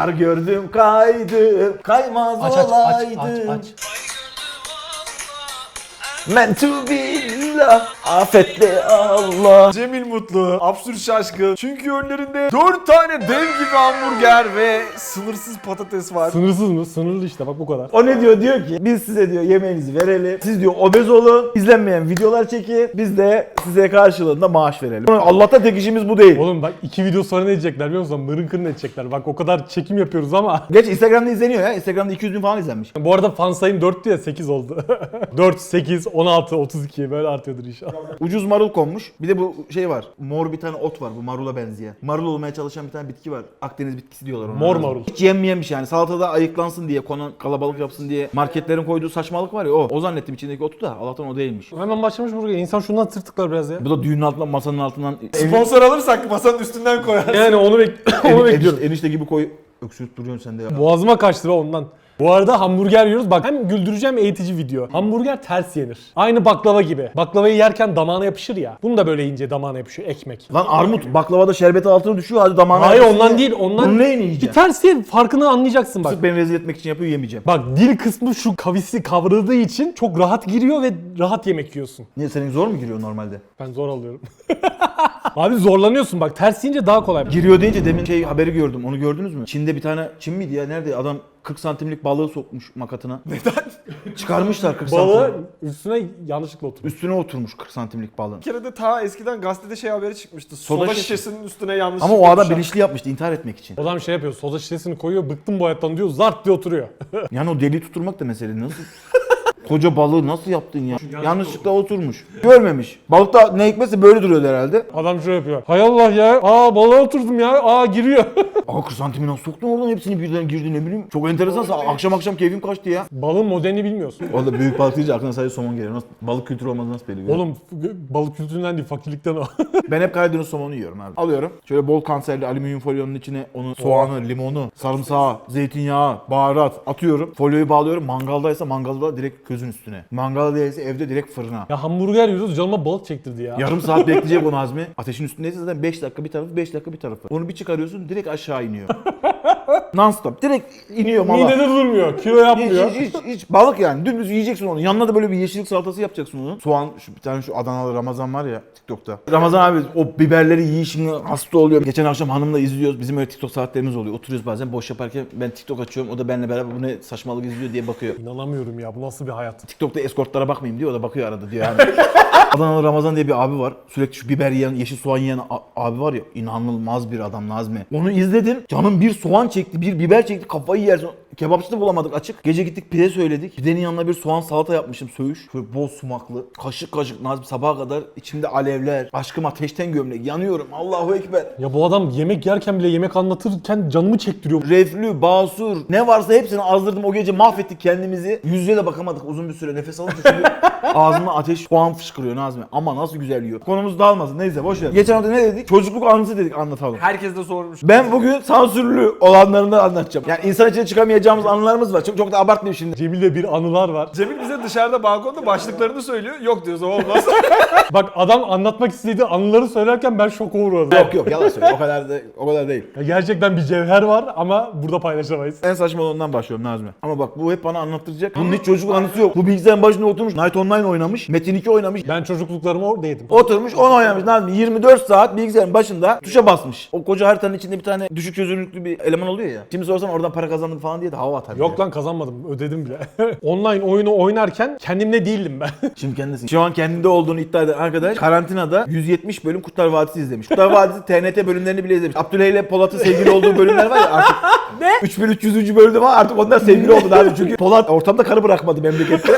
Kar gördüm kaydım. Kaymaz Aç aç aç olaydım. aç aç. Meant to be love. Affetle Allah. Cemil mutlu, absürt şaşkın. Çünkü önlerinde 4 tane dev gibi hamburger ve sınırsız patates var. Sınırsız mı? Sınırlı işte bak bu kadar. O ne diyor? Diyor ki biz size diyor yemeğinizi verelim. Siz diyor obez olun. izlenmeyen videolar çekin. Biz de size karşılığında maaş verelim. Allah'ta tek işimiz bu değil. Oğlum bak iki video sonra ne diyecekler biliyor musun? Mırın kırın edecekler. Bak o kadar çekim yapıyoruz ama. Geç Instagram'da izleniyor ya. Instagram'da 200 bin falan izlenmiş. Bu arada fan sayım 4'tü ya 8 oldu. 4, 8, 16, 32 böyle artıyordur inşallah. Ucuz marul konmuş. Bir de bu şey var. Mor bir tane ot var bu marula benzeyen. Marul olmaya çalışan bir tane bitki var. Akdeniz bitkisi diyorlar ona. Mor marul. Hiç yenmeyen bir şey yani. Salatada ayıklansın diye konan kalabalık yapsın diye marketlerin koyduğu saçmalık var ya o. O zannettim içindeki otu da Allah'tan o değilmiş. Hemen başlamış buraya. İnsan şundan tırtıklar biraz ya. Bu da düğünün altından masanın altından Sponsor alırsak masanın üstünden koyar. Yani onu, bek onu Enişte, bekliyorum. enişte gibi koy. Öksürüp duruyorsun sen de ya. Boğazıma kaçtı be ondan. Bu arada hamburger yiyoruz. Bak hem güldürücü hem eğitici video. Hamburger ters yenir. Aynı baklava gibi. Baklavayı yerken damağına yapışır ya. Bunu da böyle ince damağına yapışıyor ekmek. Lan armut baklavada şerbeti altına düşüyor hadi damağına. Hayır ondan değil ondan. Bunu neyin Bir yiyeceksin? ters ye farkını anlayacaksın bak. Sırf beni rezil etmek için yapıyor yemeyeceğim. Bak dil kısmı şu kavisi kavradığı için çok rahat giriyor ve rahat yemek yiyorsun. Niye senin zor mu giriyor normalde? Ben zor alıyorum. Abi zorlanıyorsun bak ters yiyince daha kolay. Giriyor deyince demin şey haberi gördüm. Onu gördünüz mü? Çin'de bir tane Çin miydi ya? Nerede? Adam 40 santimlik balığı sokmuş makatına. Neden? Çıkarmışlar 40 Balığı santim. üstüne yanlışlıkla oturuyor. Üstüne oturmuş 40 santimlik balığın. Bir kere de ta eskiden gazetede şey haberi çıkmıştı. Soda, Soda şişesi. şişesinin üstüne yanlış Ama o adam bilinçli yapmıştı intihar etmek için. O zaman şey yapıyor soda şişesini koyuyor bıktım bu hayattan diyor zart diye oturuyor. Yani o deliği tutturmak da mesele. Nasıl? Koca balığı nasıl yaptın ya? Yanlışlıkla oturmuş. Görmemiş. Balık da ne hikmetse böyle duruyordu herhalde. Adam şöyle yapıyor. Hay Allah ya. Aa balığa oturdum ya. Aa giriyor. Aa 40 santimi nasıl soktun oradan hepsini birden girdi ne bileyim. Çok enteresan. Akşam akşam keyfim kaçtı ya. Balığın modelini bilmiyorsun. O da büyük balık deyince aklına sadece somon geliyor. Nasıl, balık kültürü olmaz nasıl belli? Oğlum f- balık kültüründen değil fakirlikten o. Ben hep Karadeniz somonu yiyorum abi. Alıyorum. Şöyle bol kanserli alüminyum folyonun içine onun soğanı, limonu, sarımsağı, zeytinyağı, baharat atıyorum. Folyoyu bağlıyorum. Mangaldaysa mangalda direkt közün üstüne. Mangalda değilse evde direkt fırına. ya hamburger yiyoruz canıma balık çektirdi ya. Yarım saat bekleyecek onu Azmi. Ateşin üstündeyse zaten 5 dakika bir tarafı, 5 dakika bir tarafı. Onu bir çıkarıyorsun direkt aşağı iniyor. Non stop. Direkt iniyor mala. Midede durmuyor. Kilo Hiç, yapmıyor. hiç, hiç, hiç. Balık yani. Dümdüz yiyeceksin onu. Yanına da böyle bir yeşillik salatası yapacaksın onu. Soğan, şu bir tane şu Adanalı Ramazan var ya TikTok'ta. Ramazan abi o biberleri yiyişine hasta oluyor. Geçen akşam hanımla izliyoruz. Bizim öyle TikTok saatlerimiz oluyor. Oturuyoruz bazen boş yaparken ben TikTok açıyorum. O da benimle beraber bu ne saçmalık izliyor diye bakıyor. İnanamıyorum ya bu nasıl bir hayat. TikTok'ta eskortlara bakmayayım diyor. O da bakıyor arada diyor yani. Adanalı Ramazan diye bir abi var. Sürekli şu biber yiyen, yeşil soğan yiyen abi var ya. inanılmaz bir adam Nazmi. Onu izledim. Canım bir soğan çekti, bir biber çekti. Kafayı yersin. Kebapçı da bulamadık açık. Gece gittik pide söyledik. Pidenin yanına bir soğan salata yapmışım söğüş. Şöyle bol sumaklı. Kaşık kaşık Nazmi sabaha kadar içimde alevler. Aşkım ateşten gömlek. Yanıyorum. Allahu Ekber. Ya bu adam yemek yerken bile yemek anlatırken canımı çektiriyor. Reflü, basur ne varsa hepsini azdırdım o gece mahvettik kendimizi. Yüzüne de bakamadık uzun bir süre nefes alınca çünkü ağzımdan ateş soğan fışkırıyor Nazmi. Ama nasıl güzel yiyor. Konumuz dağılmasın neyse boş ver. Geçen hafta ne dedik? Çocukluk anısı dedik anlatalım. Herkes de sormuş. Ben bugün sansürlü olanlarını anlatacağım. Yani insan içine çıkamayacağımız anılarımız var. Çok çok da abartmayayım şimdi. Cemil'le bir anılar var. Cemil bize dışarıda balkonda başlıklarını söylüyor. Yok diyoruz o olmaz. Bak adam anlatmak istediği anıları söylerken ben şoka uğradım. Yok yok yalan söyle. O kadar da o kadar değil. Ya gerçekten bir cevher var ama burada paylaşamayız. En saçma olanından başlıyorum Nazmi. Ama bak bu hep bana anlattıracak. Bunun hiç çocuk anısı yok. Bu bilgisayarın başında oturmuş. Night Online oynamış. Metin 2 oynamış. Ben çocukluklarımı oradaydım. Oturmuş onu oynamış Nazmi 24 saat bilgisayarın başında tuşa basmış. O koca haritanın içinde bir tane düşük çözünürlüklü bir eleman oluyor ya. Şimdi sorsan oradan para kazandım falan diye de hava atar. Yok lan kazanmadım ödedim bile. Online oyunu oynarken kendimde değildim ben. Şimdi kendisin. Şu an kendinde olduğunu iddia eden arkadaş karantinada 170 bölüm Kurtlar Vadisi izlemiş. Kurtlar Vadisi TNT bölümlerini bile izlemiş. Abdüley ile Polat'ın sevgili olduğu bölümler var ya artık. ne? 3300. bölümde var artık onlar sevgili oldu abi. Çünkü Polat ortamda karı bırakmadı memlekette.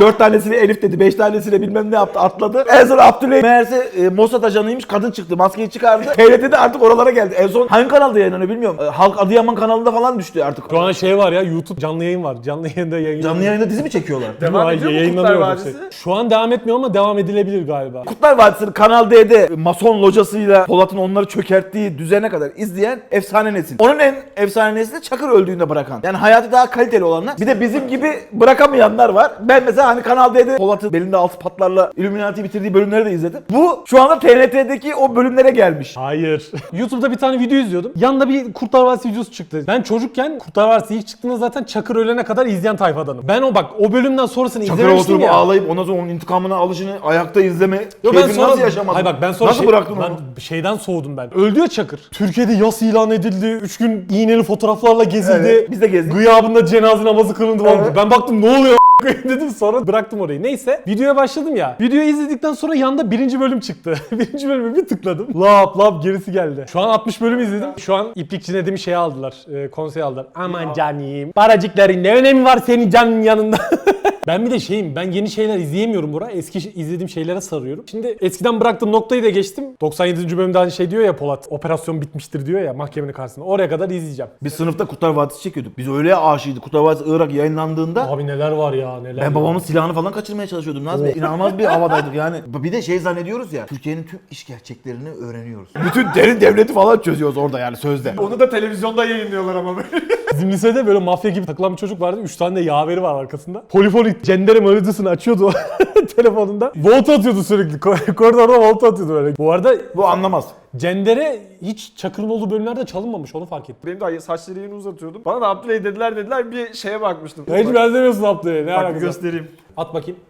Dört tanesini Elif dedi, beş tanesine bilmem ne yaptı, atladı. En son Abdüley meğerse e, Mossad ajanıymış, kadın çıktı, maskeyi çıkardı. TRT de artık oralara geldi. En son hangi kanalda yayınlanıyor bilmiyorum. E, Halk Adıyaman kanalında falan düştü artık. Şu an şey var ya YouTube canlı yayın var. Canlı yayında yayın. Canlı yayında dizi mi çekiyorlar? Devam ediyor mu Kurtlar Vadisi? Şu an devam etmiyor ama devam edilebilir galiba. Kurtlar Vadisi'ni Kanal D'de mason locasıyla Polat'ın onları çökerttiği düzene kadar izleyen efsane nesil. Onun en efsane nesli Çakır öldüğünde bırakan. Yani hayatı daha kaliteli olanlar. Bir de bizim gibi bırakamayanlar var. Ben mesela hani Kanal D'de Polat'ı belinde altı patlarla Illuminati bitirdiği bölümleri de izledim. Bu şu anda TRT'deki o bölümlere gelmiş. Hayır. YouTube'da bir tane video izliyordum. Yanında bir Kurtlar Vadisi videosu çıktı. Ben çocukken Kurtlar Vadisi ilk çıktığında zaten Çakır ölene kadar izleyen tayfadanım. Ben o bak o bölümden sonrasını Çakır'a izlemiştim oturup ya. ağlayıp ondan sonra onun intikamını alışını ayakta izleme. Yo ben keyfini sonra, nasıl yaşamadın? Hayır bak ben sonra Nasıl şey- bıraktın ben onu? şeyden soğudum ben. Öldü ya Çakır. Türkiye'de yas ilan edildi. 3 gün iğneli fotoğraflarla gezildi. Evet, biz de gezdik. Gıyabında cenaze namazı kılındı falan. Evet. Ben baktım ne oluyor dedim sonra bıraktım orayı. Neyse videoya başladım ya. Videoyu izledikten sonra yanda birinci bölüm çıktı. birinci bölümü bir tıkladım. Lap lap gerisi geldi. Şu an 60 bölüm izledim. Şu an İplikçi Nedim'i şey aldılar. E, konsey aldılar. Aman canim. Paracıkların ne önemi var senin canın yanında. Ben bir de şeyim, ben yeni şeyler izleyemiyorum bura. Eski izlediğim şeylere sarıyorum. Şimdi eskiden bıraktığım noktayı da geçtim. 97. bölümde hani şey diyor ya Polat, operasyon bitmiştir diyor ya mahkemenin karşısında. Oraya kadar izleyeceğim. Biz sınıfta Kurtlar Vadisi çekiyorduk. Biz öyle aşıydık. Kurtlar Vadisi Irak yayınlandığında Abi neler var ya neler. ben ya. babamın silahını falan kaçırmaya çalışıyordum. Nazmi inanılmaz bir havadaydık yani. Bir de şey zannediyoruz ya. Türkiye'nin tüm iş gerçeklerini öğreniyoruz. Bütün derin devleti falan çözüyoruz orada yani sözde. Onu da televizyonda yayınlıyorlar ama böyle. Bizim lisede böyle mafya gibi takılan bir çocuk vardı. 3 tane de yaveri var arkasında. Polifonik cendere melodisini açıyordu telefonunda. Volt atıyordu sürekli. Ko- Koridorda volt atıyordu böyle. Bu arada Bu anlamaz. cendere hiç Çakır'ın olduğu bölümlerde çalınmamış onu fark ettim. Benim de saçları yeni uzatıyordum. Bana da Abdüley dediler dediler bir şeye bakmıştım. Hiç Bak- benzemiyorsun Abdü'ye. Ne Bak alakası var? göstereyim. At bakayım.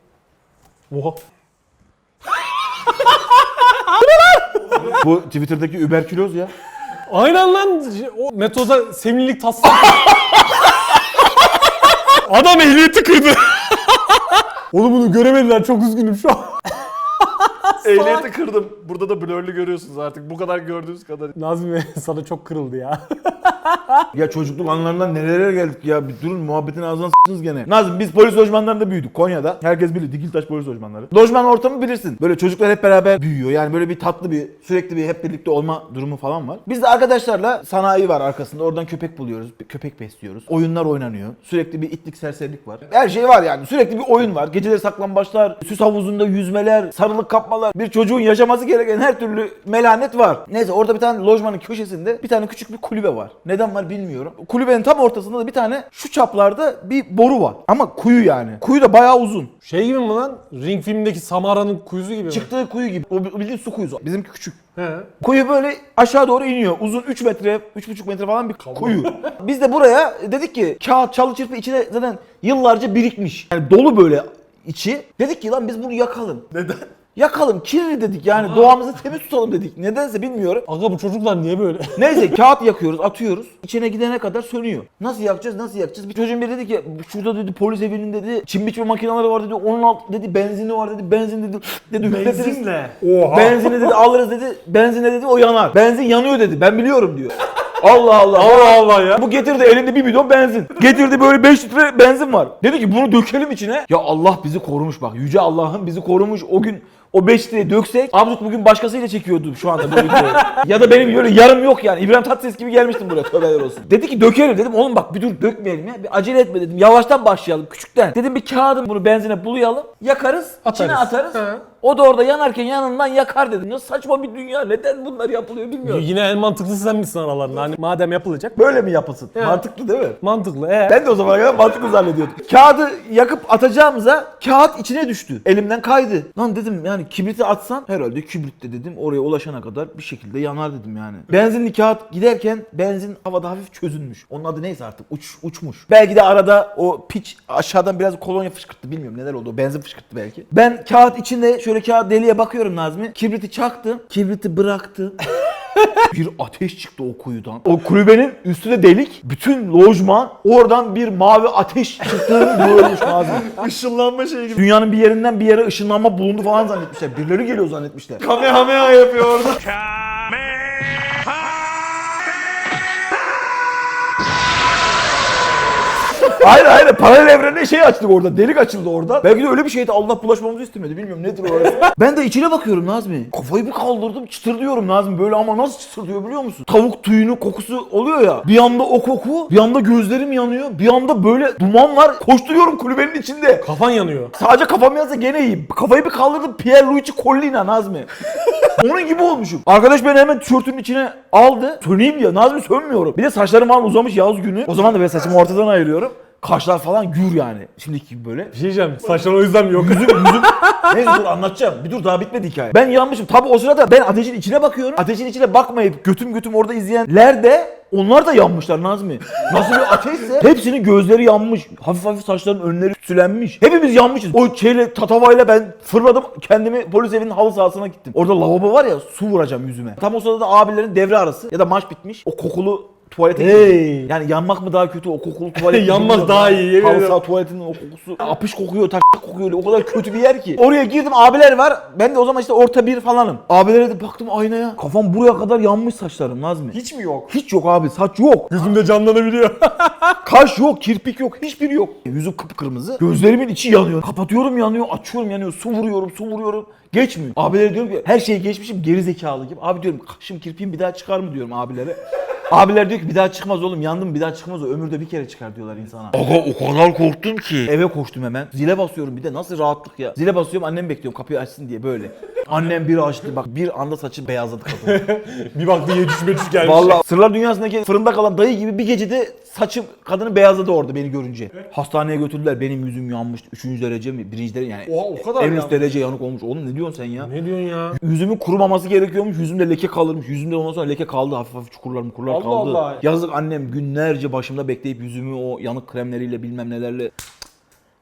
Oha. Bu Twitter'daki überküloz ya. Aynen lan. O metoda semlilik taslak. Adam ehliyeti kırdı. Oğlum bunu göremediler çok üzgünüm şu an. Ehliyeti kırdım. Burada da blurlı görüyorsunuz artık. Bu kadar gördüğünüz kadar. Nazmi sana çok kırıldı ya. Ya çocukluk anlarından nerelere geldik ya. Bir durun muhabbetin ağzına s**tınız gene. Nazım biz polis lojmanlarında büyüdük Konya'da. Herkes bilir Dikiltaş polis lojmanları. Lojman ortamı bilirsin. Böyle çocuklar hep beraber büyüyor. Yani böyle bir tatlı bir sürekli bir hep birlikte olma durumu falan var. Biz de arkadaşlarla sanayi var arkasında. Oradan köpek buluyoruz. bir Köpek besliyoruz. Oyunlar oynanıyor. Sürekli bir itlik serserilik var. Her şey var yani. Sürekli bir oyun var. Geceleri saklambaçlar, süs havuzunda yüzmeler, sarılık kapmalar. Bir çocuğun yaşaması gereken her türlü melanet var. Neyse orada bir tane lojmanın köşesinde bir tane küçük bir kulübe var. Neden var bilmiyorum. Kulübenin tam ortasında da bir tane şu çaplarda bir boru var. Ama kuyu yani. Kuyu da bayağı uzun. Şey gibi mi lan? Ring filmindeki Samara'nın kuyusu gibi mi? Çıktığı kuyu gibi. O bildiğin su kuyusu. Bizimki küçük. He. Kuyu böyle aşağı doğru iniyor. Uzun 3 metre, 3,5 metre falan bir kuyu. Biz de buraya dedik ki kağıt, çalı çırpı içine zaten yıllarca birikmiş. Yani dolu böyle içi. Dedik ki lan biz bunu yakalım. Neden? Yakalım, kirli dedik yani doğamızı temiz tutalım dedik. Nedense bilmiyorum. Aga bu çocuklar niye böyle? Neyse kağıt yakıyoruz, atıyoruz. İçine gidene kadar sönüyor. Nasıl yakacağız, nasıl yakacağız? Bir çocuğun biri dedi ki şurada dedi polis evinin dedi çim biçme makineleri var dedi. Onun alt dedi benzini var dedi. Benzin dedi. dedi üfletiriz. Benzinle. Oha. Benzini dedi alırız dedi. Benzine dedi o yanar. Benzin yanıyor dedi. Ben biliyorum diyor. Allah Allah. Allah Allah ya. Bu getirdi elinde bir bidon benzin. Getirdi böyle 5 litre benzin var. Dedi ki bunu dökelim içine. Ya Allah bizi korumuş bak. Yüce Allah'ın bizi korumuş. O gün o 5 litreyi döksek Abdut bugün başkasıyla çekiyordu şu anda bu videoyu. ya da benim böyle yarım yok yani. İbrahim Tatlıses gibi gelmiştim buraya tövbeler olsun. Dedi ki dökelim dedim. Oğlum bak bir dur dökmeyelim ya. Bir acele etme dedim. Yavaştan başlayalım küçükten. Dedim bir kağıdın bunu benzine bulayalım. Yakarız. içine Atarız. atarız. O da orada yanarken yanından yakar dedim. Ya saçma bir dünya. Neden bunlar yapılıyor bilmiyorum. Yine en mantıklısı sen misin aralarında? Hani madem yapılacak. Böyle mi yapılsın? Ya. Mantıklı değil mi? Mantıklı. Ee? Ben de o zamana kadar mantıklı zannediyordum. Kağıdı yakıp atacağımıza kağıt içine düştü. Elimden kaydı. Lan dedim yani kibriti atsan herhalde kibritte dedim oraya ulaşana kadar bir şekilde yanar dedim yani. Benzinli kağıt giderken benzin havada hafif çözünmüş. Onun adı neyse artık uç, uçmuş. Belki de arada o piç aşağıdan biraz kolonya fışkırttı bilmiyorum neler oldu. Benzin fışkırttı belki. Ben kağıt içinde şöyle kağıt deliğe bakıyorum Nazmi. Kibriti çaktım. Kibriti bıraktı. bir ateş çıktı o kuyudan. O kulübenin üstüne delik. Bütün lojman oradan bir mavi ateş çıktığını görmüş Nazım. Işınlanma şeyi gibi. Dünyanın bir yerinden bir yere ışınlanma bulundu falan zannetmişler. Birileri geliyor zannetmişler. Kamehameha yapıyor orada. Hayır hayır paralel evrende şey açtık orada. Delik açıldı orada. Belki de öyle bir şeydi Allah bulaşmamızı istemedi. Bilmiyorum nedir orası. ben de içine bakıyorum Nazmi. Kafayı bir kaldırdım çıtır diyorum Nazmi. Böyle ama nasıl çıtır diyor biliyor musun? Tavuk tüyünü kokusu oluyor ya. Bir anda o koku, bir anda gözlerim yanıyor. Bir anda böyle duman var. Koşturuyorum kulübenin içinde. Kafan yanıyor. Sadece kafam yansa gene iyi. Kafayı bir kaldırdım Pierluigi Collina Nazmi. Onun gibi olmuşum. Arkadaş beni hemen tişörtünün içine aldı. Söneyim ya Nazmi sönmüyorum. Bir de saçlarım falan uzamış yaz günü. O zaman da ben saçımı ortadan ayırıyorum. Kaşlar falan gür yani. Şimdiki gibi böyle. Bir şey diyeceğim. Saçlar o yüzden mi yok? Yüzüm, yüzüm. Neyse dur anlatacağım. Bir dur daha bitmedi hikaye. Ben yanmışım. Tabi o sırada ben ateşin içine bakıyorum. Ateşin içine bakmayıp götüm götüm orada izleyenler de onlar da yanmışlar Nazmi. Nasıl bir ateşse hepsinin gözleri yanmış. Hafif hafif saçların önleri tütsülenmiş. Hepimiz yanmışız. O şeyle tatavayla ben fırladım kendimi polis evinin halı sahasına gittim. Orada lavabo var ya su vuracağım yüzüme. Tam o sırada da abilerin devre arası ya da maç bitmiş. O kokulu tuvalete Hey. girdim. Yani yanmak mı daha kötü o kokulu tuvalet? Yanmak daha ya. iyi, yemin Halı saha tuvaletinin o kokusu. Apış kokuyor, tak kokuyor. O kadar kötü bir yer ki. Oraya girdim abiler var. Ben de o zaman işte orta bir falanım. Abilere de baktım aynaya. Kafam buraya kadar yanmış saçlarım Nazmi. Hiç mi yok? Hiç yok abi saç yok. Yüzümde canlanabiliyor. Kaş yok, kirpik yok, hiçbiri yok. Yüzüm kıpkırmızı. Gözlerimin içi yanıyor. Kapatıyorum yanıyor, açıyorum yanıyor. Su vuruyorum, su vuruyorum. Geçmiyor. Abilere diyorum ki her şeyi geçmişim geri zekalı gibi. Abi diyorum kaşım kirpiğim bir daha çıkar mı diyorum abilere. Abiler diyor ki bir daha çıkmaz oğlum yandım bir daha çıkmaz o ömürde bir kere çıkar diyorlar insana. Aga o kadar korktum ki. Eve koştum hemen. Zile basıyorum bir de nasıl rahatlık ya. Zile basıyorum annem bekliyorum kapıyı açsın diye böyle. Annem bir açtı bak bir anda saçı beyazladı kadın. bir baktı yetmiş meçmiş gelmiş. Vallahi sırlar dünyasındaki fırında kalan dayı gibi bir gecede saçım kadını beyazladı orada beni görünce. Hastaneye götürdüler. Benim yüzüm yanmış. Üçüncü derece mi? Birinci derece yani. Oha, o kadar En yanmış. üst derece yanık olmuş. Oğlum ne diyorsun sen ya? Ne diyorsun ya? Yüzümün kurumaması gerekiyormuş. Yüzümde leke kalırmış. Yüzümde ondan sonra leke kaldı. Hafif hafif çukurlar mukurlar Allah kaldı. Allah. Yazık annem günlerce başımda bekleyip yüzümü o yanık kremleriyle bilmem nelerle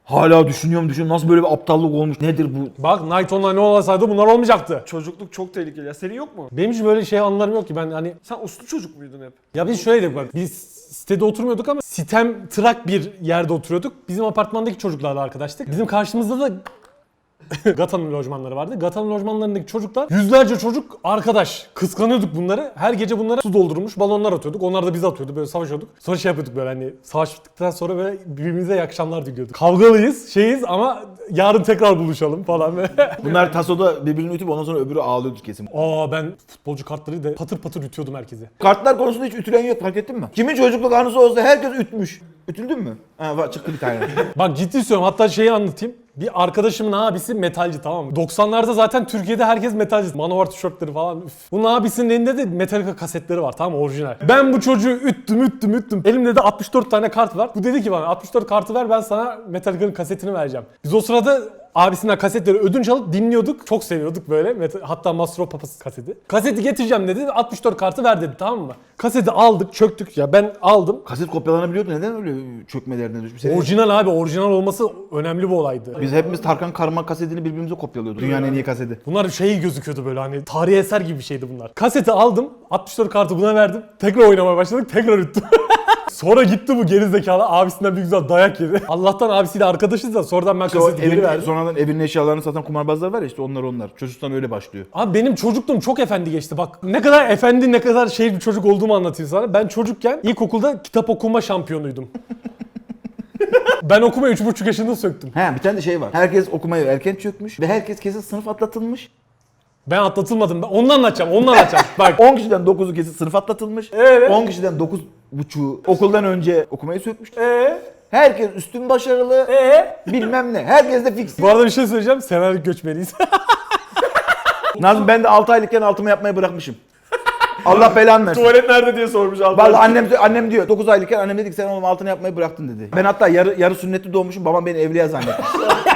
Hala düşünüyorum düşünüyorum nasıl böyle bir aptallık olmuş nedir bu? Bak Night Online ne olasaydı bunlar olmayacaktı. Çocukluk çok tehlikeli ya. Senin yok mu? Benim hiç böyle şey anılarım yok ki ben hani Sen uslu çocuk muydun hep? ya biz şöyle bak biz sitede oturmuyorduk ama sitem trak bir yerde oturuyorduk. Bizim apartmandaki çocuklarla arkadaştık. Bizim karşımızda da Gata'nın lojmanları vardı. Gata'nın lojmanlarındaki çocuklar yüzlerce çocuk arkadaş. Kıskanıyorduk bunları. Her gece bunlara su doldurmuş balonlar atıyorduk. Onlar da bize atıyordu. Böyle savaşıyorduk. Sonra şey yapıyorduk böyle hani savaştıktan sonra böyle birbirimize iyi akşamlar diliyorduk. Kavgalıyız, şeyiz ama yarın tekrar buluşalım falan. Bunlar tasoda birbirini ütüp ondan sonra öbürü ağlıyordu kesin. Aa ben futbolcu kartları da patır patır ütüyordum herkese. Kartlar konusunda hiç ütülen yok fark ettin mi? Kimin çocukluk anısı olsa herkes ütmüş. Ütüldün mü? Ha var, çıktı bir tane. Bak ciddi söylüyorum hatta şeyi anlatayım. Bir arkadaşımın abisi metalci tamam mı? 90'larda zaten Türkiye'de herkes metalci. Manowar tişörtleri falan. Üf. Bunun abisinin elinde de Metallica kasetleri var tamam mı? Orijinal. Ben bu çocuğu üttüm üttüm üttüm. Elimde de 64 tane kart var. Bu dedi ki bana 64 kartı ver ben sana Metallica'nın kasetini vereceğim. Biz o sırada abisinden kasetleri ödünç alıp dinliyorduk. Çok seviyorduk böyle. Hatta Master of Puppets kaseti. Kaseti getireceğim dedi. 64 kartı ver dedi tamam mı? Kaseti aldık çöktük ya ben aldım. Kaset kopyalanabiliyordu neden öyle çökme derdine düşmüş? Senin- Orijinal abi orijinal olması önemli bir olaydı. Biz hepimiz Tarkan Karma kasetini birbirimize kopyalıyorduk. Dünyanın en iyi kaseti. Bunlar şey gözüküyordu böyle hani tarihi eser gibi bir şeydi bunlar. Kaseti aldım, 64 kartı buna verdim. Tekrar oynamaya başladık, tekrar üttüm. Sonra gitti bu geri zekalı abisinden bir güzel dayak yedi. Allah'tan abisiyle arkadaşız da sonradan ben kaseti geri evin, verdim. sonradan evinin eşyalarını satan kumarbazlar var ya işte onlar onlar. Çocuktan öyle başlıyor. Abi benim çocukluğum çok efendi geçti. Bak ne kadar efendi ne kadar şey bir çocuk olduğumu anlatayım sana. Ben çocukken ilkokulda kitap okuma şampiyonuydum. ben okuma 3,5 yaşında söktüm. He bir tane de şey var. Herkes okumayı erken çökmüş ve herkes kesin sınıf atlatılmış. Ben atlatılmadım. Ben onu anlatacağım, onu anlatacağım. Bak 10 kişiden 9'u kesin sınıf atlatılmış. Evet. 10 kişiden 9.5'u okuldan önce okumayı sökmüş. Eee? Herkes üstün başarılı. Eee? Bilmem ne. Herkes de fix. Bu arada bir şey söyleyeceğim. Senelik göçmeniyiz. Nazım ben de 6 aylıkken altımı yapmayı bırakmışım. Allah belanı versin. Tuvalet nerede diye sormuş abi. Vallahi annem annem diyor 9 aylıkken annem dedi ki sen oğlum altını yapmayı bıraktın dedi. Ben hatta yarı yarı sünnetli doğmuşum babam beni evliya zannetmiş.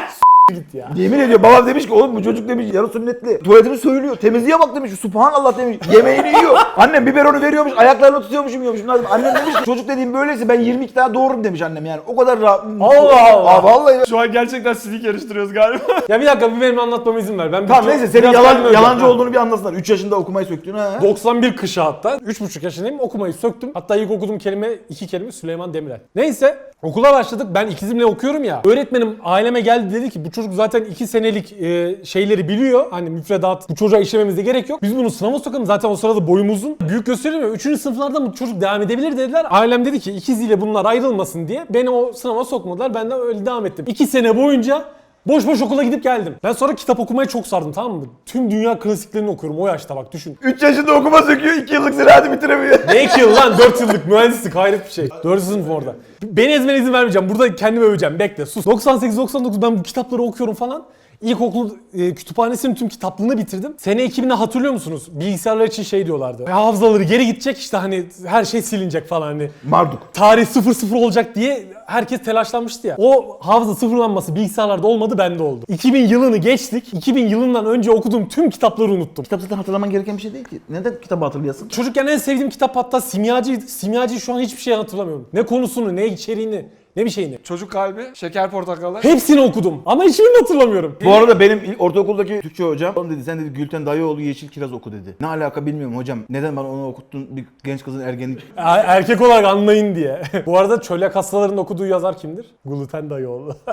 Git ya. Yemin ediyor babam demiş ki oğlum bu çocuk demiş yarı sünnetli. Tuvaletini söylüyor. Temizliğe bak demiş. Subhanallah demiş. Yemeğini yiyor. Annem biberonu veriyormuş. Ayaklarını tutuyormuşum yiyormuş. Nazım. Annem demiş ki çocuk dediğim böyleyse ben 22 tane doğururum demiş annem yani. O kadar rahat. Allah Allah. Aa, vallahi. Şu an gerçekten silik yarıştırıyoruz galiba. Ya bir dakika bir benim anlatmama izin ver. Ben Tamam neyse senin biraz yalan, yalancı öveceğim. olduğunu bir anlasınlar. 3 yaşında okumayı söktün ha. 91 kışı hatta. 3,5 yaşındayım. Okumayı söktüm. Hatta ilk okuduğum kelime, iki kelime Süleyman Demirel. Neyse okula başladık. Ben ikizimle okuyorum ya. Öğretmenim aileme geldi dedi ki bu çocuk zaten 2 senelik e, şeyleri biliyor. Hani müfredat bu çocuğa işlememize gerek yok. Biz bunu sınava sokalım. Zaten o sırada boyumuzun büyük gösteriyor ya. 3. sınıflarda bu çocuk devam edebilir dediler. Ailem dedi ki ikiziyle bunlar ayrılmasın diye. Beni o sınava sokmadılar. Ben de öyle devam ettim. 2 sene boyunca Boş boş okula gidip geldim. Ben sonra kitap okumaya çok sardım tamam mı? Tüm dünya klasiklerini okuyorum o yaşta bak düşün. 3 yaşında okuma söküyor. 2 yıllık ziraatı bitiremiyor. Ne iki yıl lan? 4 yıllık mühendislik hayret bir şey. 4 sınıf orada. Beni ezmene izin vermeyeceğim. Burada kendimi öveceğim. Bekle sus. 98-99 ben bu kitapları okuyorum falan. İlkokul e, kütüphanesinin tüm kitaplığını bitirdim. Sene 2000'de hatırlıyor musunuz? Bilgisayarlar için şey diyorlardı. "E, Hafızaları geri gidecek işte hani her şey silinecek falan hani. Marduk. Tarih 00 olacak diye herkes telaşlanmıştı ya. O hafıza sıfırlanması bilgisayarlarda olmadı bende oldu. 2000 yılını geçtik. 2000 yılından önce okuduğum tüm kitapları unuttum. Kitap zaten hatırlaman gereken bir şey değil ki. Neden kitabı hatırlayasın? Çocukken en sevdiğim kitap hatta simyacıydı. Simyacı şu an hiçbir şey hatırlamıyorum. Ne konusunu, ne içeriğini, ne bir şeyini. Çocuk kalbi, şeker portakalı. Hepsini okudum ama hiçbirini hatırlamıyorum. Bu arada benim ilk ortaokuldaki Türkçe hocam oğlum dedi sen dedi Gülten Dayıoğlu Yeşil Kiraz oku dedi. Ne alaka bilmiyorum hocam. Neden bana onu okuttun bir genç kızın ergenlik. Er- Erkek olarak anlayın diye. Bu arada çölyak hastaların okuduğu yazar kimdir? Gluten Dayıoğlu.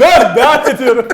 ben devam ediyorum.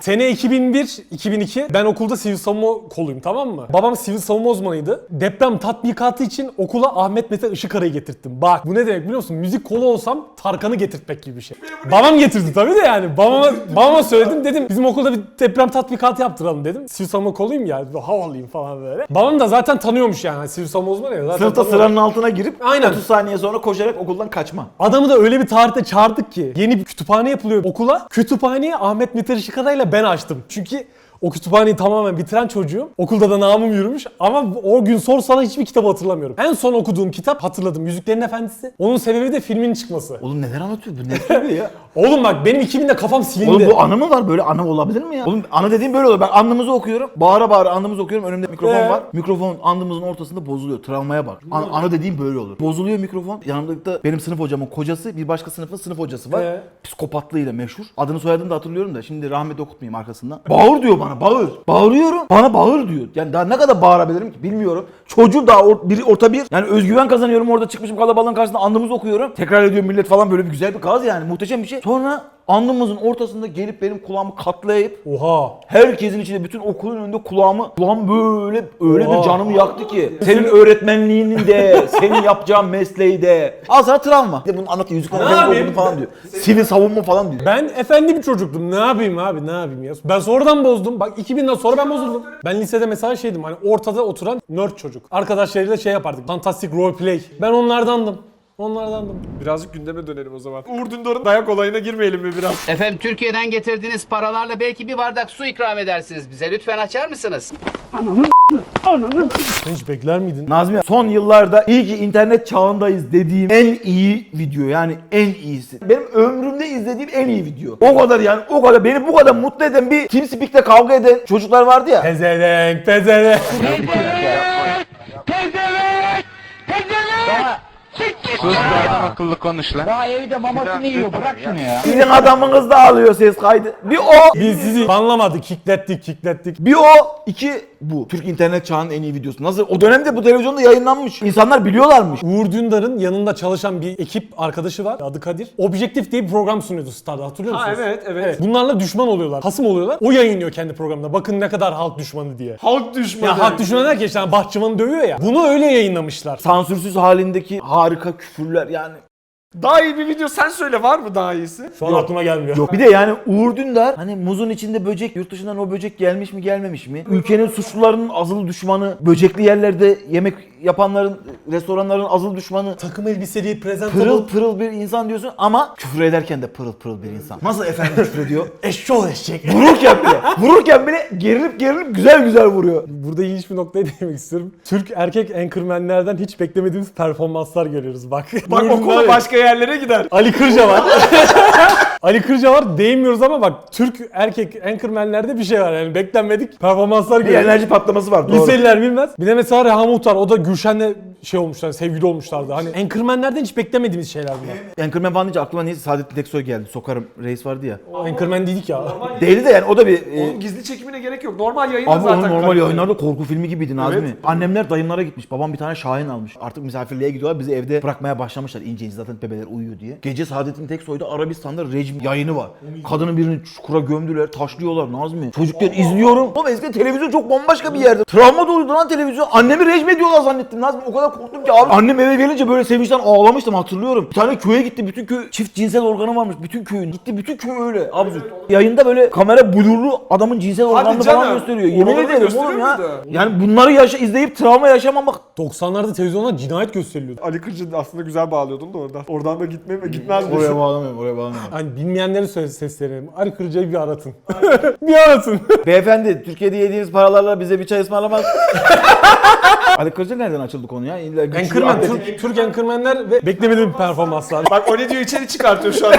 Sene 2001-2002 ben okulda sivil savunma koluyum tamam mı? Babam sivil savunma uzmanıydı. Deprem tatbikatı için okula Ahmet Mete Işıkara'yı getirttim. Bak bu ne demek biliyor musun? Müzik kolu olsam Tarkan'ı getirtmek gibi bir şey. Babam getirdi tabii de yani. Babama, babama söyledim dedim bizim okulda bir deprem tatbikatı yaptıralım dedim. Sivil savunma koluyum ya havalıyım falan böyle. Babam da zaten tanıyormuş yani sivil savunma uzmanı ya. Zaten Sınıfta tanıyor. sıranın altına girip Aynen. 30 saniye sonra koşarak okuldan kaçma. Adamı da öyle bir tarihte çağırdık ki yeni bir kütüphane yapılıyor okula. Kütüphaneyi Ahmet Mete Işıkara'yla ben açtım. Çünkü o kütüphaneyi tamamen bitiren çocuğum. Okulda da namım yürümüş ama o gün sorsalar hiçbir kitabı hatırlamıyorum. En son okuduğum kitap hatırladım. Yüzüklerin Efendisi. Onun sebebi de filmin çıkması. Oğlum neler anlatıyor bu ne söylüyor ya? Oğlum bak benim 2000'de kafam silindi. Oğlum bu anı mı var? Böyle anı olabilir mi ya? Oğlum anı dediğim böyle oluyor. Ben anımızı okuyorum. Bağıra bağıra anımızı okuyorum. Önümde mikrofon Ee? var. Mikrofon anımızın ortasında bozuluyor. Travmaya bak. An- anı dediğim böyle olur. Bozuluyor mikrofon. Yanımda da benim sınıf hocamın kocası, bir başka sınıfın sınıf hocası var. Ee? Psikopatlığıyla meşhur. Adını soyadını da hatırlıyorum da şimdi rahmet okutmayayım arkasından. Bağır diyor bana bağır. Bağırıyorum. Bana bağır diyor. Yani daha ne kadar bağırabilirim ki bilmiyorum. Çocuğu daha or- biri orta bir. Yani özgüven kazanıyorum orada çıkmışım kalabalığın karşısında andımızı okuyorum. Tekrar ediyor millet falan böyle bir güzel bir gaz yani. Muhteşem bir şey. Sonra andımızın ortasında gelip benim kulağımı katlayıp Oha. Herkesin içinde bütün okulun önünde kulağımı kulağım böyle öyle Oha. bir canımı yaktı ki. Senin öğretmenliğinin de, senin yapacağın mesleği de. Al sana travma. Bir de bunu anlatıyor. Yüzüklerin Ne yapayım? falan diyor. Sivil savunma falan diyor. Ben efendi bir çocuktum. Ne yapayım abi ne yapayım ya. Ben sonradan bozdum. Bak 2000'den sonra ben bozuldum. Ben lisede mesela şeydim hani ortada oturan nerd çocuk. Arkadaşlarıyla şey yapardık. Fantastic roleplay. Ben onlardandım. Onlardandım. Birazcık gündeme dönelim o zaman. Uğur Dündar'ın dayak olayına girmeyelim mi biraz? Efendim Türkiye'den getirdiğiniz paralarla belki bir bardak su ikram edersiniz bize. Lütfen açar mısınız? Sen hiç bekler miydin? Nazmi son yıllarda iyi ki internet çağındayız dediğim en iyi video yani en iyisi. Benim ömrümde izlediğim en iyi video. O kadar yani o kadar beni bu kadar mutlu eden bir TeamSpeak'te kavga eden çocuklar vardı ya. Pezevenk, pezevenk. Sus be adam akıllı konuş lan. Daha evde mamasını yiyor bırak şunu ya. Sizin adamınız da alıyor ses kaydı. Bir o, Biz sizi banlamadık, kicklettik, kicklettik. bir o, iki bu. Türk internet çağının en iyi videosu. Nasıl? O dönemde bu televizyonda yayınlanmış. İnsanlar biliyorlarmış. Uğur Dündar'ın yanında çalışan bir ekip arkadaşı var. Adı Kadir. Objektif diye bir program sunuyordu Star'da hatırlıyor Ha, musunuz? evet, evet. Bunlarla düşman oluyorlar. Hasım oluyorlar. O yayınlıyor kendi programında. Bakın ne kadar halk düşmanı diye. Halk düşmanı. Ya halk düşmanı derken işte hani bahçıvanı dövüyor ya. Bunu öyle yayınlamışlar. Sansürsüz halindeki harika küfürler yani. Daha iyi bir video sen söyle var mı daha iyisi? Şu an aklıma gelmiyor. Yok bir de yani Uğur Dündar hani muzun içinde böcek yurt dışından o böcek gelmiş mi gelmemiş mi? Ülkenin suçlularının azılı düşmanı, böcekli yerlerde yemek yapanların, restoranların azılı düşmanı. Takım elbiseli presentable. Pırıl pırıl bir insan diyorsun ama küfür ederken de pırıl pırıl bir insan. Nasıl efendim küfür ediyor? Eşşoğlu eşek. Vururken bile, vururken bile gerilip gerilip güzel güzel vuruyor. Burada ilginç bir noktaya değinmek istiyorum. Türk erkek enkırmenlerden hiç beklemediğimiz performanslar görüyoruz bak. Bak o konu başka yerlere gider. Ali Kırca var. Ali Kırca var değinmiyoruz ama bak Türk erkek enkırmenlerde bir şey var yani beklenmedik performanslar Bir görüyoruz. enerji patlaması var doğru. Liseliler bilmez. Bir de mesela Reha Muhtar o da Gülşen'le şey olmuşlar, sevgili olmuşlardı. Hani enkırmenlerden hiç beklemediğimiz şeyler bunlar. Anchorman falan deyince aklıma neyse Saadettin Teksoy geldi. Sokarım reis vardı ya. O enkırmen dedik ya. Değildi de yani o da bir... e, Onun gizli çekimine gerek yok. Normal yayında Abi zaten. onun normal kalıyor. yayınlarda korku filmi gibiydi Nazmi. Evet. Annemler dayımlara gitmiş. Babam bir tane Şahin almış. Artık misafirliğe gidiyorlar. Bizi evde bırakmaya başlamışlar ince ince. Zaten bebeler uyuyor diye. Gece Saadettin Teksoy'da Arabistan'da rejim yayını var. Kadının birini çukura gömdüler, taşlıyorlar Nazmi. Çocukken izliyorum. Oğlum eskiden televizyon çok bambaşka bir yerde. Travma doluydu lan televizyon. Annemi rejim ediyorlar zannettim Nazmi. O kadar korktum ki abi. Annem eve gelince böyle sevinçten ağlamıştım hatırlıyorum. Bir tane köye gitti. Bütün köy çift cinsel organı varmış. Bütün köyün. Gitti bütün köy öyle. Absürt. Yayında böyle kamera blurlu adamın cinsel organını falan canım. gösteriyor. Yemin Oraları ederim gösteriyor oğlum ya. muydu? Yani bunları yaşa, izleyip travma yaşamamak 90'larda televizyonda cinayet gösteriliyordu. Ali Kırcı aslında güzel bağlıyordun da oradan. Oradan da gitme gitmez Oraya misin? bağlamıyorum, oraya bağlamıyorum. Hani bilmeyenleri söyle seslenelim. Ali Kırca'yı bir aratın. bir aratın. Beyefendi, Türkiye'de yediğiniz paralarla bize bir çay ısmarlamaz. Ali Kırcı nereden açıldı konu ya? İlla güçlü, Enkırmen, atletik- Türk, Türk Enkırmenler ve beklemediğim performanslar. Bak o ne diyor içeri çıkartıyor şu anda.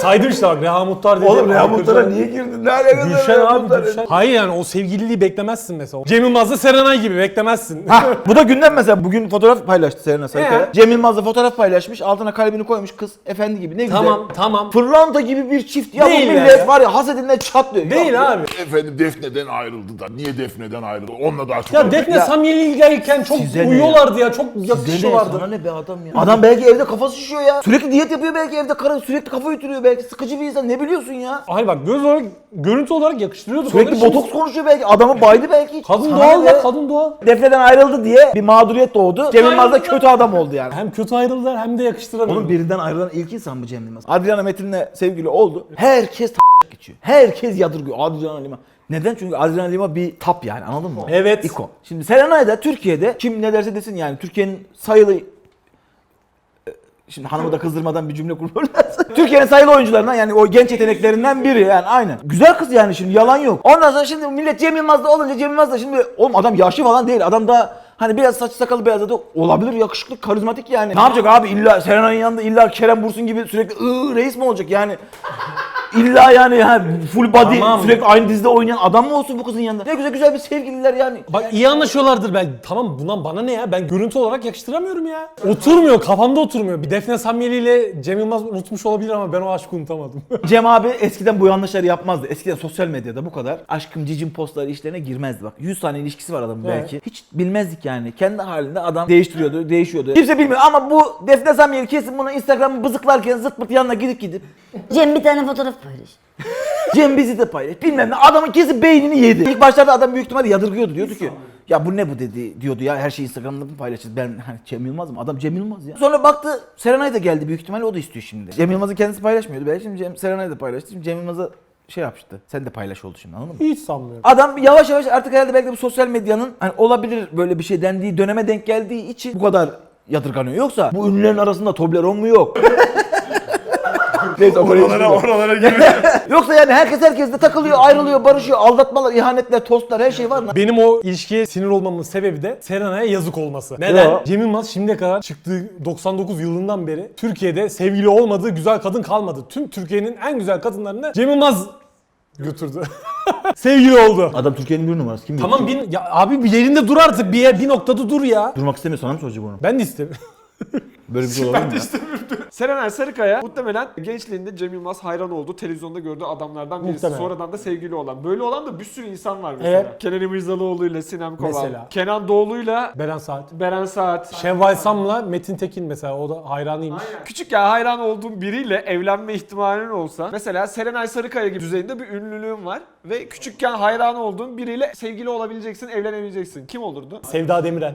Saydım işte bak Reha Muhtar dedi. Oğlum Reha Muhtar'a niye girdin? Ne alakası var Gülşen Reha abi Muhtar'ın? Gülşen. Hayır yani o sevgililiği beklemezsin mesela. Cem Yılmaz'la Serenay gibi beklemezsin. Hah, bu da gündem mesela. Bugün fotoğraf paylaştı Serena Sarıkaya. Ee? Cem Yılmaz da fotoğraf paylaşmış. Altına kalbini koymuş kız. Efendi gibi. Ne güzel. tamam tamam. Pırlanta gibi bir çift. Ya Değil bu millet ya. var ya hasedinden çatlıyor. Değil Ya- abi. Efendim Defne'den ayrıldı da. Niye Defne'den ayrıldı? Onunla daha çok... Ya Defne Ya- Samyeli ilgiliyken çok Size ne uyuyorlardı ya. Çok yakışıyorlardı. Sana ne be adam ya? Adam belki evde kafası şişiyor ya. Sürekli diyet yapıyor belki evde karı sürekli kafa ütülüyor belki. Sıkıcı bir insan ne biliyorsun ya? Hayır bak göz olarak, görüntü olarak yakıştırıyorduk. Sürekli. Şimdi botoks konuşuyor belki. Adamı baydı belki. Kadın Sana doğal ya kadın doğal. Defne'den ayrıldı diye bir mağduriyet doğdu. Cem Yılmaz da kötü adam oldu yani. Hem kötü ayrıldılar hem de yakıştıramıyorum. Onun birinden ayrılan ilk insan mı Cem Yılmaz? Adriana Metin'le sevgili oldu. Herkes geçiyor. Herkes yadırgıyor Adriana Lima. Neden? Çünkü Adriana Lima bir tap yani anladın mı? Evet. İkon. Şimdi Serenay da Türkiye'de kim ne derse desin yani Türkiye'nin sayılı Şimdi hanımı da kızdırmadan bir cümle kurmam lazım. Türkiye'nin sayılı oyuncularından yani o genç yeteneklerinden biri yani aynen. Güzel kız yani şimdi yalan yok. Ondan sonra şimdi millet Cem Yılmaz'da olunca Cem Yılmaz da şimdi oğlum adam yaşlı falan değil. Adam da hani biraz saç sakalı beyazladı olabilir yakışıklı karizmatik yani. Ne yapacak abi illa Serenay'ın yanında illa Kerem Bursun gibi sürekli ıı reis mi olacak yani? İlla yani ha, full body Tamam. sürekli aynı dizide oynayan adam mı olsun bu kızın yanında? Ne güzel güzel bir sevgililer yani. Bak iyi anlaşıyorlardır ben. Tamam bundan bana ne ya? Ben görüntü olarak yakıştıramıyorum ya. Oturmuyor, kafamda oturmuyor. Bir Defne Samyeli ile Cem Yılmaz unutmuş olabilir ama ben o aşkı unutamadım. Cem abi eskiden bu yanlışları yapmazdı. Eskiden sosyal medyada bu kadar aşkım cicim postları işlerine girmezdi bak. 100 tane ilişkisi var adamın Evet. belki. Hiç bilmezdik yani. Kendi halinde adam değiştiriyordu, değişiyordu. Kimse bilmiyor ama bu Defne Samyeli kesin bunu Instagram'ı bızıklarken zırt pırt yanına gidip gidip Cem bir tane fotoğraf paylaş. Cem bizi de paylaş. Bilmem ne adamın kesin beynini yedi. İlk başlarda adam büyük ihtimalle yadırgıyordu. Diyordu ki ya bu ne bu dedi diyordu ya her şeyi Instagram'da mı paylaşacağız? Ben hani Cem Yılmaz mı? Adam Cem Yılmaz ya. Sonra baktı Serenay da geldi büyük ihtimalle o da istiyor şimdi. Cem Yılmaz'ı kendisi paylaşmıyordu. Belki şimdi Cem, Serenay da paylaştı. Şimdi Cem Yılmaz'a şey yapmıştı. Sen de paylaş oldu şimdi anladın mı? Hiç sanmıyorum. Adam yavaş yavaş artık herhalde belki de bu sosyal medyanın hani olabilir böyle bir şey dendiği döneme denk geldiği için bu kadar yadırganıyor. Yoksa bu ünlülerin arasında Toblerone mu yok? Neyse oraya Oralara oralara giriyor. Yoksa yani herkes herkesle takılıyor, ayrılıyor, barışıyor, aldatmalar, ihanetler, tostlar her şey var mı? Benim o ilişkiye sinir olmamın sebebi de Serenay'a yazık olması. Neden? Ya. Cem Yılmaz şimdiye kadar çıktığı 99 yılından beri Türkiye'de sevgili olmadığı güzel kadın kalmadı. Tüm Türkiye'nin en güzel kadınlarını Cem Yılmaz götürdü. sevgili oldu. Adam Türkiye'nin bir numarası. Kim bilir? Tamam bin, ya abi bir yerinde dur artık bir yer bir noktada dur ya. Durmak istemiyor sana mı soracak bunu? Ben de istemiyorum. Böyle bir şey olabilir mi? Serenay Sarıkaya muhtemelen gençliğinde Cem Yılmaz hayran olduğu, televizyonda gördüğü adamlardan birisi. Muhtemelen. Sonradan da sevgili olan. Böyle olan da bir sürü insan var mesela. Evet. Kenan İmirzalıoğlu ile Sinem Koval. Mesela. Kenan Doğulu'yla Beren Saat. Beren Saat. Şevval Sam'la Metin Tekin mesela o da hayranıymış. Küçükken hayran olduğun biriyle evlenme ihtimalin olsa mesela Serenay Sarıkaya gibi düzeyinde bir ünlülüğün var ve küçükken hayran olduğun biriyle sevgili olabileceksin, evlenebileceksin. Kim olurdu? Sevda Demirel.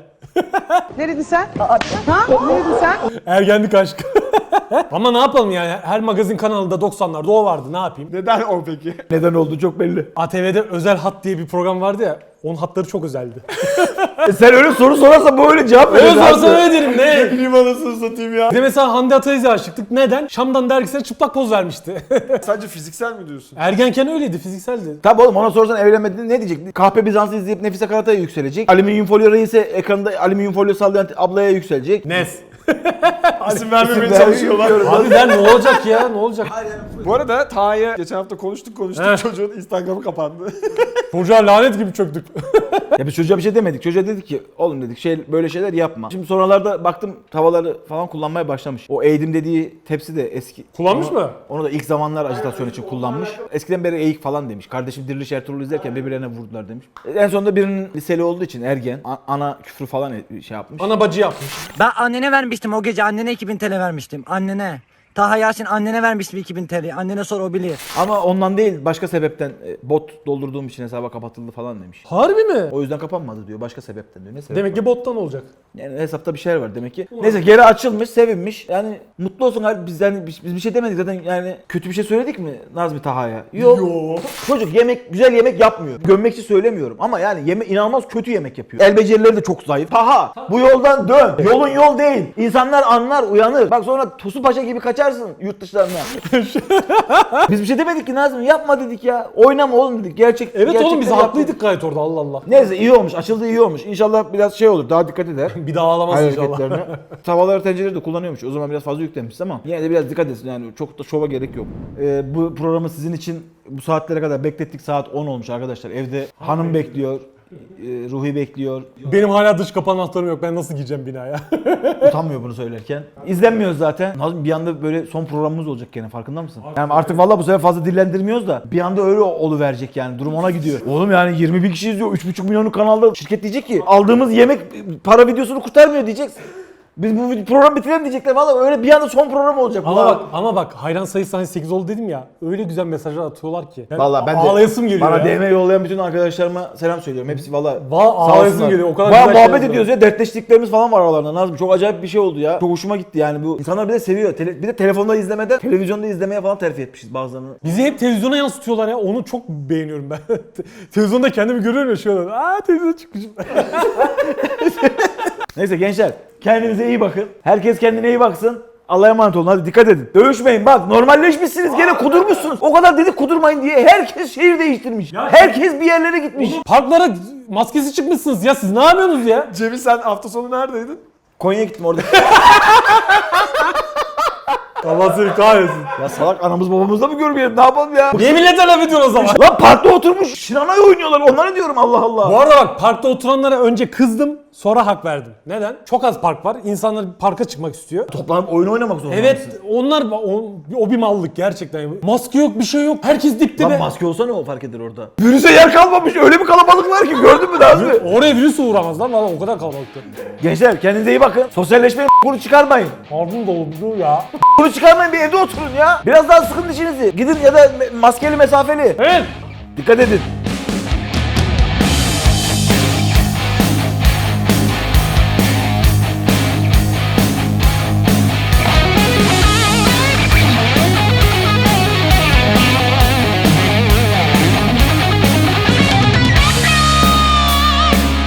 Neredin sen? Ha? Neredin sen? Ergenlik aşkı. Ama ne yapalım yani her magazin kanalında 90'larda o vardı ne yapayım. Neden o peki? Neden oldu çok belli. ATV'de özel hat diye bir program vardı ya. Onun hatları çok özeldi. E sen öyle soru sorarsan böyle cevap Öyle verirsin. sorsan öyle derim ne? Bileyim anasını satayım ya. Bir de mesela Hande Ataize aşıktık. Neden? Şam'dan dergisine çıplak poz vermişti. Sadece fiziksel mi diyorsun? Ergenken öyleydi, fizikseldi. Tabi oğlum ona sorsan evlenmedin ne diyecek? Kahpe Bizans'ı izleyip Nefise Karatay'a yükselecek. Alüminyum folyo reise ekranda alüminyum folyo sallayan ablaya yükselecek. Nes. İsim vermemeye çalışıyorlar. ben ne olacak ya? Ne olacak? Bu arada Taha'ya geçen hafta konuştuk konuştuk Heh. çocuğun Instagram'ı kapandı. Çocuğa lanet gibi çöktük. ya biz çocuğa bir şey demedik. Çocuğa dedik ki oğlum dedik şey böyle şeyler yapma. Şimdi sonralarda baktım tavaları falan kullanmaya başlamış. O eğdim dediği tepsi de eski. Kullanmış Onu- mı? Onu da ilk zamanlar ajitasyon için kullanmış. Eskiden beri eğik falan demiş. Kardeşim Diriliş Ertuğrul izlerken birbirlerine vurdular demiş. En sonunda birinin liseli olduğu için ergen. a- ana küfrü falan e- şey yapmış. Ana bacı yapmış. Ben annene vermiştim o gece annene 2000 TL vermiştim annene. Taha Yasin annene vermiştim 2000 TL. Annene sor o bilir. Ama ondan değil başka sebepten e, bot doldurduğum için hesaba kapatıldı falan demiş. Harbi mi? O yüzden kapanmadı diyor. Başka sebepten diyor. Ne sebep? Demek ki bottan olacak. Yani hesapta bir şeyler var demek ki. Neyse geri açılmış, sevinmiş. Yani mutlu olsun abi biz yani biz, biz bir şey demedik zaten yani kötü bir şey söyledik mi Nazmi Taha'ya? Yok. Çocuk yemek güzel yemek yapmıyor. Gömmek için söylemiyorum ama yani yeme inanılmaz kötü yemek yapıyor. El becerileri de çok zayıf. Taha bu yoldan dön. Yolun yol değil. İnsanlar anlar, uyanır. Bak sonra Tosun Paşa gibi kaçarsın yurt dışlarına. biz bir şey demedik ki Nazmi yapma dedik ya. Oynama oğlum dedik. Gerçek Evet oğlum gerçekleri biz haklıydık gayet orada Allah Allah. Neyse iyi olmuş. Açıldı iyi olmuş. İnşallah biraz şey olur. Daha dikkat eder. Bir daha ağlamaz inşallah. Tavalar tencereleri de kullanıyormuş. O zaman biraz fazla yüklenmiş ama yine de biraz dikkat etsin yani çok da şova gerek yok. Ee, bu programı sizin için bu saatlere kadar beklettik. Saat 10 olmuş arkadaşlar. Evde hanım bekliyor. E, Ruhi bekliyor. Benim hala dış kapı anahtarım yok. Ben nasıl gireceğim binaya? Utanmıyor bunu söylerken. İzlenmiyoruz zaten. Nazım bir anda böyle son programımız olacak gene farkında mısın? Yani artık valla bu sefer fazla dillendirmiyoruz da bir anda öyle oluverecek yani. Durum ona gidiyor. Oğlum yani 20 bin kişi izliyor. 3,5 milyonluk kanalda şirket diyecek ki aldığımız yemek para videosunu kurtarmıyor diyeceksin. Biz bu program bitirelim diyecekler. Valla öyle bir anda son program olacak. ama bak ama bak hayran sayısı hani 8 oldu dedim ya. Öyle güzel mesajlar atıyorlar ki. Ben Valla ben de ağlayasım geliyor bana ya. DM yollayan bütün arkadaşlarıma selam söylüyorum. Hepsi valla Va- ağlayasım geliyor. O kadar Bayağı güzel muhabbet ediyoruz ya. Dertleştiklerimiz falan var aralarında. Nazım çok acayip bir şey oldu ya. Çok hoşuma gitti yani bu. İnsanlar bir de seviyor. Tele- bir de telefonda izlemeden televizyonda izlemeye falan terfi etmişiz bazılarını. Bizi hep televizyona yansıtıyorlar ya. Onu çok beğeniyorum ben. Televizyonda kendimi görüyorum ya şöyle. Aa televizyon çıkmışım. Neyse gençler kendinize iyi bakın. Herkes kendine iyi baksın. Allah'a emanet olun hadi dikkat edin. Dövüşmeyin bak normalleşmişsiniz gene kudurmuşsunuz. O kadar dedik kudurmayın diye herkes şehir değiştirmiş. Herkes bir yerlere gitmiş. Parklara maskesi çıkmışsınız ya siz ne yapıyorsunuz ya? Cemil sen hafta sonu neredeydin? Konya'ya gittim orada. Allah seni kahretsin. ya salak anamız babamız da mı görmeyelim ne yapalım ya? Niye millete laf ediyorsun o zaman? Lan parkta oturmuş Şiranay oynuyorlar onları diyorum Allah Allah. Bu arada bak parkta oturanlara önce kızdım sonra hak verdim. Neden? Çok az park var. İnsanlar parka çıkmak istiyor. Toplanıp oyun oynamak zorunda Evet mısın? onlar o, o bir mallık gerçekten. Maske yok bir şey yok. Herkes dip dibe. Lan maske olsa ne o fark eder orada? Virüse yer kalmamış öyle bir kalabalık var ki gördün mü Nazmi? Oraya virüs uğramaz lan valla o kadar kalabalıktı. Gençler kendinize iyi bakın. Sosyalleşmeyi bunu çıkarmayın. Ardın doldu ya. Bunu çıkarmayın bir evde oturun ya. Biraz daha sıkın dişinizi. Gidin ya da me- maskeli mesafeli. Evet. Dikkat edin.